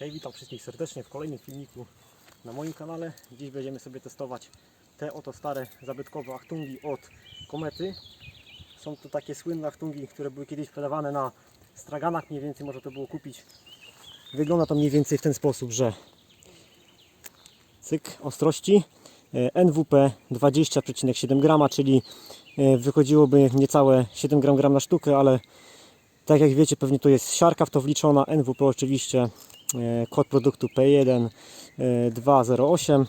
Hej, witam wszystkich serdecznie w kolejnym filmiku na moim kanale. Dziś będziemy sobie testować te oto stare zabytkowe achtungi od Komety. Są to takie słynne achtungi, które były kiedyś sprzedawane na straganach, mniej więcej można to było kupić. Wygląda to mniej więcej w ten sposób, że cyk ostrości NWP 20,7 grama, czyli e, wychodziłoby niecałe 7 gram, gram na sztukę, ale tak jak wiecie, pewnie to jest siarka w to wliczona, NWP oczywiście, kod produktu P1 e, 208.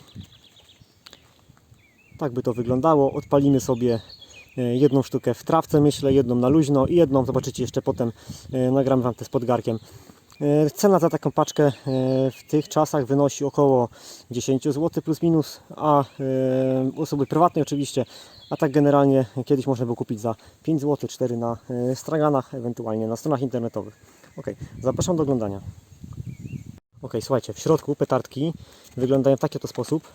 Tak by to wyglądało. Odpalimy sobie e, jedną sztukę w trawce, myślę, jedną na luźno i jedną, zobaczycie jeszcze potem, e, nagram Wam te z podgarkiem. E, Cena za taką paczkę e, w tych czasach wynosi około 10 zł plus minus, a e, osoby prywatne oczywiście, a tak generalnie kiedyś można było kupić za 5 zł, 4 na e, straganach, ewentualnie na stronach internetowych. Ok, zapraszam do oglądania. Ok, słuchajcie, w środku petardki wyglądają w taki oto sposób.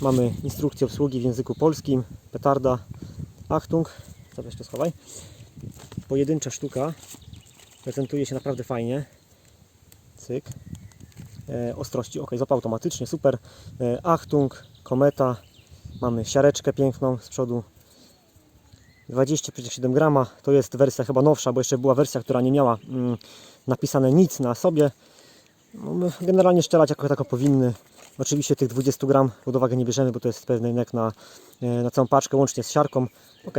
Mamy instrukcję obsługi w języku polskim, petarda, Achtung, co jeszcze schowaj. Pojedyncza sztuka prezentuje się naprawdę fajnie. Cyk. E, ostrości, ok, złapał automatycznie, super. E, Achtung, kometa. Mamy siareczkę piękną z przodu. 20,7 grama. To jest wersja chyba nowsza, bo jeszcze była wersja, która nie miała mm, napisane nic na sobie. No, generalnie szczelać jako tako powinny. Oczywiście tych 20 gram pod uwagę nie bierzemy, bo to jest pewny nek na, e, na całą paczkę, łącznie z siarką. Ok,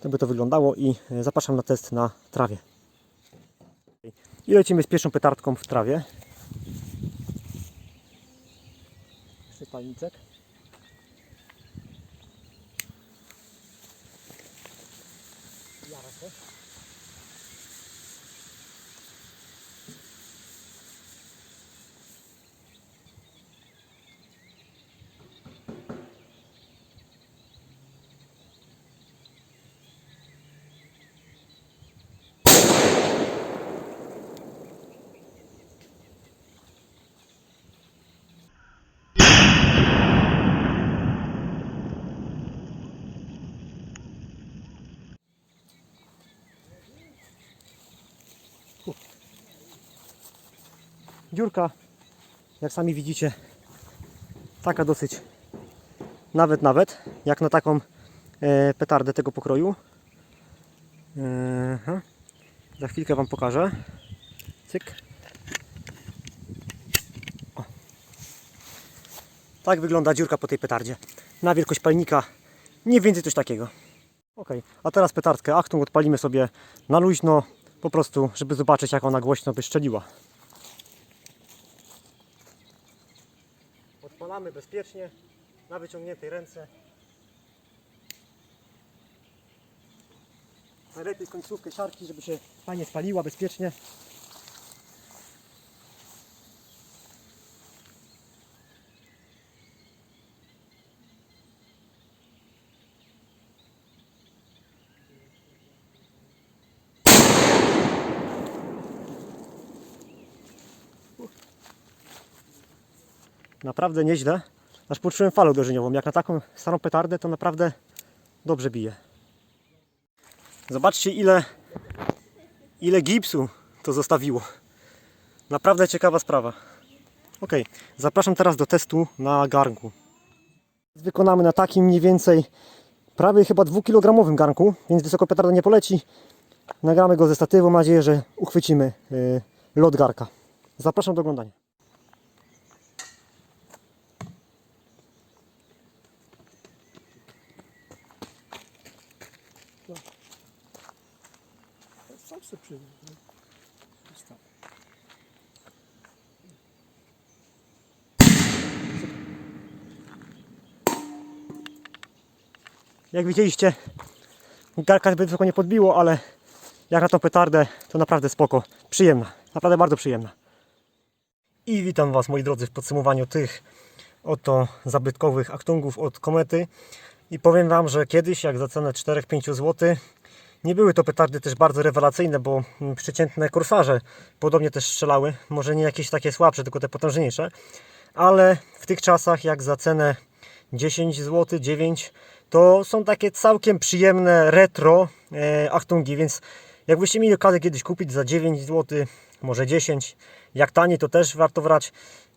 to by to wyglądało i e, zapraszam na test na trawie. I lecimy z pierwszą petardką w trawie. Jeszcze palnicek. Jara Dziurka, jak sami widzicie, taka dosyć, nawet, nawet, jak na taką e, petardę tego pokroju. E. Za chwilkę Wam pokażę. Cyk. O. Tak wygląda dziurka po tej petardzie. Na wielkość palnika, mniej więcej coś takiego. Ok, a teraz petardkę Achtung odpalimy sobie na luźno, po prostu, żeby zobaczyć jak ona głośno by strzeliła. Odpalamy bezpiecznie, na wyciągniętej ręce. Najlepiej końcówkę siarki, żeby się fajnie spaliła bezpiecznie. Naprawdę nieźle. Aż poczułem falę uderzeniową. Jak na taką starą petardę, to naprawdę dobrze bije. Zobaczcie ile, ile gipsu to zostawiło. Naprawdę ciekawa sprawa. Ok, zapraszam teraz do testu na garnku. Wykonamy na takim mniej więcej prawie chyba 2-kilogramowym garnku, więc wysoko petarda nie poleci. Nagramy go ze statywu, mam nadzieję, że uchwycimy y, lot garka. Zapraszam do oglądania. Przyjdę. Zostaw. Jak widzieliście, garka zbyt wysoko nie podbiło, ale jak na tą petardę, to naprawdę spoko. Przyjemna, naprawdę bardzo przyjemna. I witam Was moi drodzy w podsumowaniu tych oto zabytkowych aktungów od Komety. I powiem Wam, że kiedyś jak za cenę 4-5 zł nie były to petardy też bardzo rewelacyjne, bo mm, przeciętne korsarze podobnie też strzelały. Może nie jakieś takie słabsze, tylko te potężniejsze. Ale w tych czasach jak za cenę 10 zł, 9 to są takie całkiem przyjemne retro e, achtungi, więc jakbyście mieli okazję kiedyś kupić za 9 zł może 10. Jak tani, to też warto brać.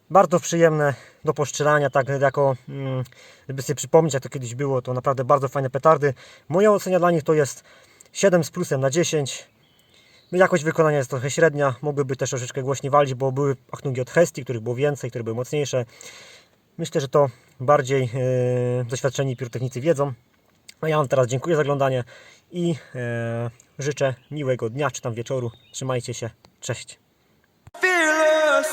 Bardzo przyjemne do postrzelania, tak jako, mm, żeby sobie przypomnieć, jak to kiedyś było, to naprawdę bardzo fajne petardy. Moja ocena dla nich to jest 7 z plusem na 10. Jakość wykonania jest trochę średnia, mogłyby też troszeczkę głośniej walić, bo były achtungi od Hesti, których było więcej, które były mocniejsze. Myślę, że to bardziej e, doświadczeni pirotechnicy wiedzą. A ja Wam teraz dziękuję za oglądanie i e, życzę miłego dnia czy tam wieczoru. Trzymajcie się. Cześć. fearless.